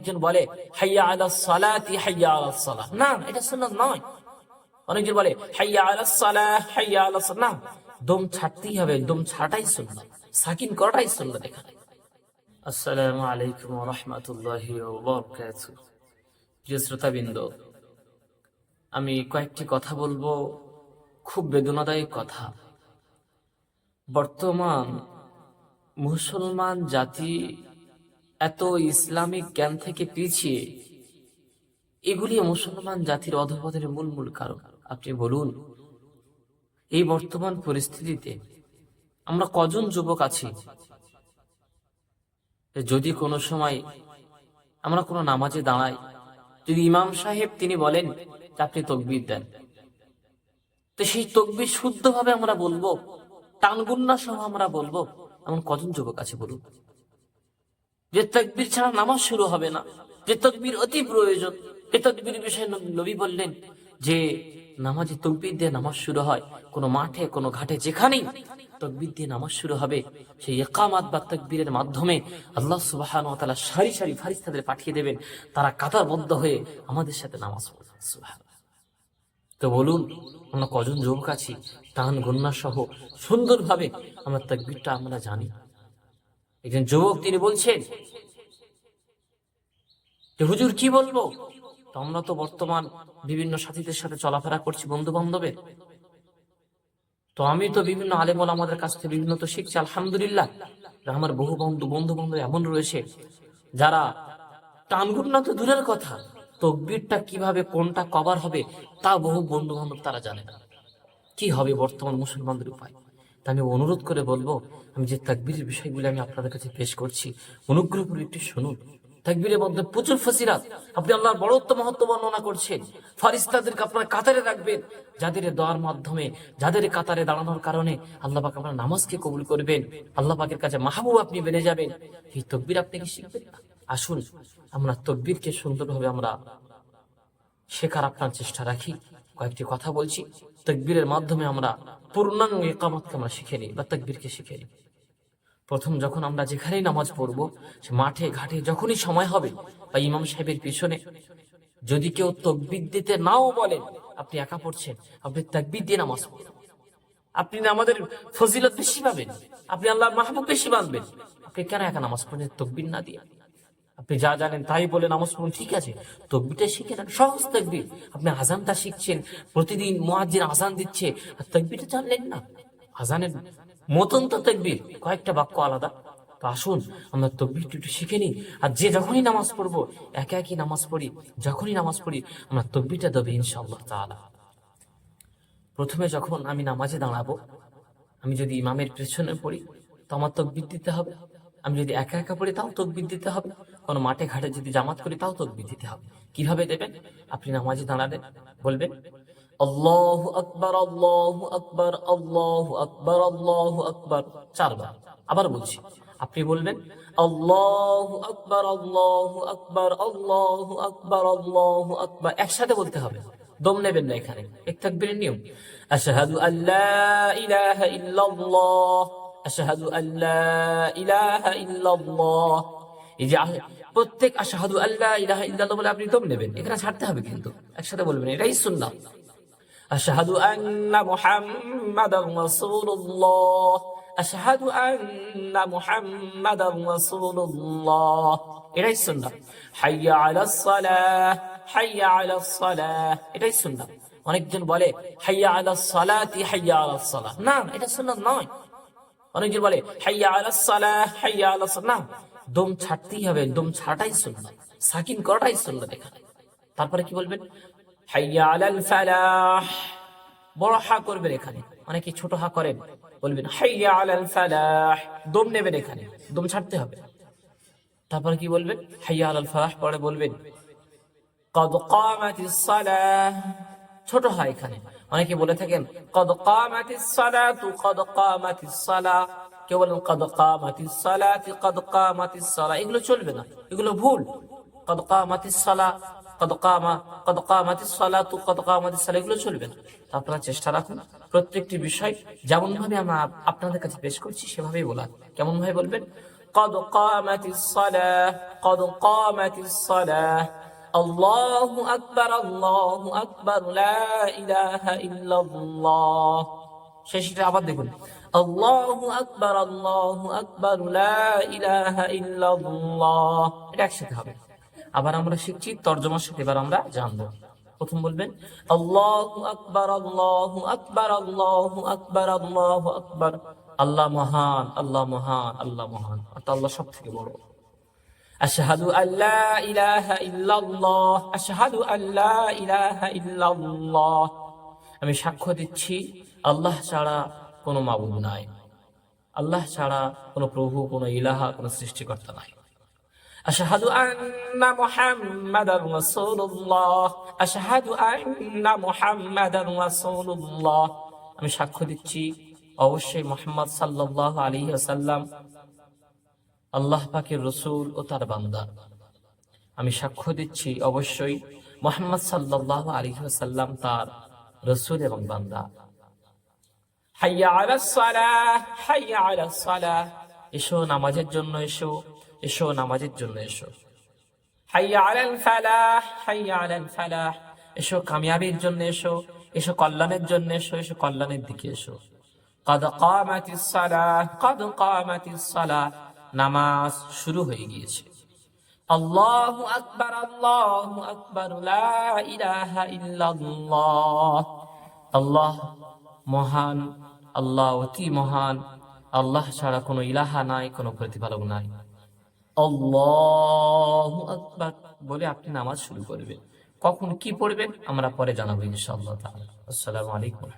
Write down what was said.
একজন বলে, হাইয়া আলা সালাতি, হাইয়া আলা সালাহ। না, এটা সুন্নাত নয়। অনেকজন বলে, হাইয়া আলা সালাহ, হাইয়া আলা সালাহ। দম ছাড়তেই হবে, দম ছাড়াটাই সুন্নাত। সাকিন করাটাই সুন্নাত এখানে। আসসালামু আলাইকুম ওয়া রাহমাতুল্লাহি ওয়া বারাকাতুহু। প্রিয় শ্রোতাবৃন্দ, আমি কয়েকটি কথা বলব, খুব বেদনাদায়ক কথা। বর্তমান মুসলমান জাতি এত ইসলামিক জ্ঞান থেকে পিছিয়ে। এগুলি মুসলমান জাতির অধপতনের মূল মূল কারণ। আপনি বলুন, এই বর্তমান পরিস্থিতিতে আমরা কজন যুবক আছি? যদি কোনো সময় আমরা কোনো নামাজে দাঁড়াই, যদি ইমাম সাহেব তিনি বলেন আপনি তকবির দেন, তো সেই তকবির শুদ্ধভাবে আমরা বলব, টানগুন্না সহ আমরা বলব, এমন কজন যুবক আছে বলুন? যে তকবির ছাড়া নামাজ শুরু হবে না, যে তকবির অতি প্রয়োজন, যে তকবির বিষয়ে নবী- বললেন যে নামাজে তকবির দিয়ে নামাজ শুরু হয় কোনো মাঠে, কোনো ঘাটে, যেখানেই তকবির দিয়ে নামাজ শুরু হবে, সেই একামাত বা তকবীরের মাধ্যমে আল্লাহ সুবাহান ও তাআলা সারি সারি ফারিস্তাদের পাঠিয়ে দেবেন। তারা কাতারবদ্ধ হয়ে আমাদের সাথে নামাজ পড়বে। তো বলুন, আমরা কজন যুবক আছি? টান গন্যা সহ সুন্দরভাবে আমরা তকবিরটা আমরা জানি। একজন যুবক তিনি বলছেন, যে হুজুর কি বলব? আমরা তো বর্তমান বিভিন্ন সাথীদের সাথে চলাফেরা করছি বন্ধু বান্ধবের তো আমি তো বিভিন্ন আলেমল আমাদের কাছ থেকে বিভিন্ন তো শিখছি, আলহামদুলিল্লাহ। আমার বহু বন্ধু বন্ধু বান্ধব এমন রয়েছে যারা টানগুন না তো দূরের কথা, তকবিরটা কীভাবে, কোনটা কভার হবে তা বহু বন্ধু বান্ধব তারা জানে না। কি হবে বর্তমান মুসলমানদের উপায়? তা আমি অনুরোধ করে বলব, আমি যে তাকবীরের বিষয়গুলি আমি আপনাদের কাছে পেশ করছি, অনুগ্রহ করে একটু শুনুন। তাকবীরের মধ্যে প্রচুর ফসিরাত আপনি আল্লাহর বড়ত্ব মহত্ব বর্ণনা করছেন। ফারিস্তাদেরকে আপনার কাতারে রাখবেন, যাদের দোয়ার মাধ্যমে, যাদের কাতারে দাঁড়ানোর কারণে আল্লাহ পাক আপনার নামাজকে কবুল করবেন। আল্লাহ পাকের কাছে মাহবুব আপনি বেড়ে যাবেন। এই তকবির আপনি কি শিখবেন আসুন, আমরা তকবীরকে সুন্দরভাবে আমরা শেখার আপনার চেষ্টা রাখি। কয়েকটি কথা বলছি। তকবীরের মাধ্যমে আমরা পূর্ণাঙ্গ একামতকে আমরা শিখে নিই বা তকবীরকে শিখে নিই। প্রথম যখন আমরা যেখানেই নামাজ পড়ব সে মাঠে ঘাটে যখনই সময় হবে বা ইমাম সাহেবের পিছনে যদি কেউ তকবির দিতে নাও বলেন আপনি একা পড়ছেন আপনি তকবির দিয়ে নামাজ পড়ুন। আপনি না আমাদের ফজিলত বেশি পাবেন আপনি আল্লাহর মাহবুব বেশি বাঁধবেন আপনি কেন একা নামাজ পড়ছেন তকবির না দিয়ে। আপনি যা জানেন তাই বলে নামাজ পড়ুন, ঠিক আছে। তকবিটা শিখে নেন, সহজ তকবির। আপনি আজানটা শিখছেন, প্রতিদিন মুয়াজ্জিন আজান দিচ্ছে, আর তকবিটা জানলেন না। আজানের মতন তো তকবির, কয়েকটা বাক্য আলাদা। তো আসুন, আমরা তকবির একটু শিখে নিই। আর যে যখনই নামাজ পড়ব, একে একই নামাজ পড়ি, যখনই নামাজ পড়ি, আমরা তকবিরটা দেবে ইনশাআল্লাহ তাআলা। প্রথমে যখন আমি নামাজে দাঁড়াবো, আমি যদি ইমামের পেছনে পড়ি, তো আমার তকবির দিতে হবে। আমি যদি একা একা পড়ি, তাও তকবির দিতে হবে। কোনো মাঠে ঘাটে যদি জামাত করি, তাও তকবির দিতে হবে। কীভাবে দেবেন? আপনি নামাজে দাঁড়ালেন, বলবেন, আল্লাহু আকবার আল্লাহু আকবার আল্লাহু আকবার আল্লাহু আকবার। চারবার। আবার বলছি, আপনি বলবেন, আল্লাহু আকবার আল্লাহু আকবার আল্লাহু আকবার আল্লাহু আকবার। একসাথে বলতে হবে। দম নেবেন না এখানে। এক তাকবীরের নিয়ম, আশহাদু আল্লা ইলাহা ইল্লাল্লাহ। আশাহাদু আল্লাহ ইলাহা ইল্লাল্লাহ এই যে প্রত্যেক আশাহাদু আল্লাহ ইলাহা ইল্লাল্লাহ বলে আপনি দম নেবেন এখানে ছাড়তে হবে কিন্তু একসাথে বলবেন এটাই সুন্নাহ আশহাদু আন্না মুহাম্মাদার রাসূলুল্লাহ আশহাদু আন্না মুহাম্মাদার রাসূলুল্লাহ এটাই সুন্নাহ হাইয়া আলাস সালাহ হাইয়া আলাস সালাহ এটাই সুন্নাহ অনেকজন বলে হাইয়া আলাস সালাতি হাইয়া আলাস সালাহ না এটা সুন্নাহ নয় অনেকজন বলে, হাইয়া আলা সালাহ, হাইয়া আলা না। দম ছাড়তেই হবে, দম ছাড়াটাই সুন্নাহ সাকিন করাটাই সুন্নাহ এখানে। তারপরে কি বলবেন? হাইয়া আলাল ফালাহ। বড় হা করবেন এখানে, অনেকে ছোট হা করেন, বলবেন, হাইয়া আলাল ফালাহ। দম নেবেন এখানে, দম ছাড়তে হবে। তারপরে কি বলবেন? হাইয়া আলাল ফালাহ, পরে বলবেন, কদ কামাতিস সালাহ। ছোট হয় এখানে অনেকে বলে থাকেন, কদ কামাতিস সালাতু, কদ কামাতিস সালাহ কেউ বলেন, কদ কামাতিস সালাতি, কদ কামাতিস সালাহ এগুলো চলবে না, এগুলো ভুল। কদ কামাতিস সালাহ কদ কামা, কদ কামাতিস সালাতু, কদ কামাতিস সালাহ এগুলো চলবে না। আপনারা চেষ্টা রাখুন, প্রত্যেকটি বিষয় যেমন আমরা আপনাদের কাছে পেশ করছি, সেভাবেই বলা কেমন ভাবে বলবেন? কদ কামাতিস সালাহ কদ কামাতিস সালাহ আল্লাহু আকবার আল্লাহু আকবার লা ইলাহা ইল্লাল্লাহ শেষটা আবার দেখুন। আল্লাহু আকবার আল্লাহু আকবার লা ইলাহা ইল্লাল্লাহ এটা একসাথে হবে। আবার আমরা শিখছি তর্জমার সাথে, এবার আমরা জানব। প্রথম বলবেন আল্লাহু আকবার আল্লাহু আকবার আল্লাহু আকবার আল্লাহু আকবার আল্লাহ মহান আল্লাহ মহান আল্লাহ মহান। অর্থাৎ আল্লাহ সব থেকে বড়। أشهد أن لا إله إلا الله أشهد أن لا إله إلا الله আমি সাক্ষ্য দিচ্ছি আল্লাহ ছাড়া কোনো মাবুদ নাই আল্লাহ ছাড়া কোনো প্রভু কোনো ইলাহা কোনো সৃষ্টিকর্তা নাই أشهد أن محمدا رسول الله أشهد أن محمدا رسول الله আমি সাক্ষ্য দিচ্ছি অবশ্যই মোহাম্মদ সাল্লাল্লাহু আলাইহি ওয়াসাল্লাম আল্লাহ পাকের রসুল ও তার বান্দা। আমি সাক্ষ্য দিচ্ছি অবশ্যই মোহাম্মদ সাল্লাহ আলহিহাসাল্লাম তার রসুল এবং বান্দা। এসো নামাজের জন্য এসো এসো নামাজের জন্য এসো। এসো কামিয়াবির জন্য এসো এসো কল্যাণের জন্য এসো এসো কল্যাণের দিকে এসো। কদ কামাতিস সালাহ, কদ কামাতিস সালাহ। নামাজ শুরু হয়ে গিয়েছে। আল্লাহু আকবার আল্লাহু আকবার আল্লাহ মহান, আল্লাহ অতি মহান। আল্লাহ ছাড়া কোনো ইলাহা নাই, কোনো প্রতিপালক নাই। আল্লাহু আকবার। বলে আপনি নামাজ শুরু করবেন। কখন কি পড়বেন? আমরা পরে জানাব ইনশাআল্লাহ আসসালামু আলাইকুম।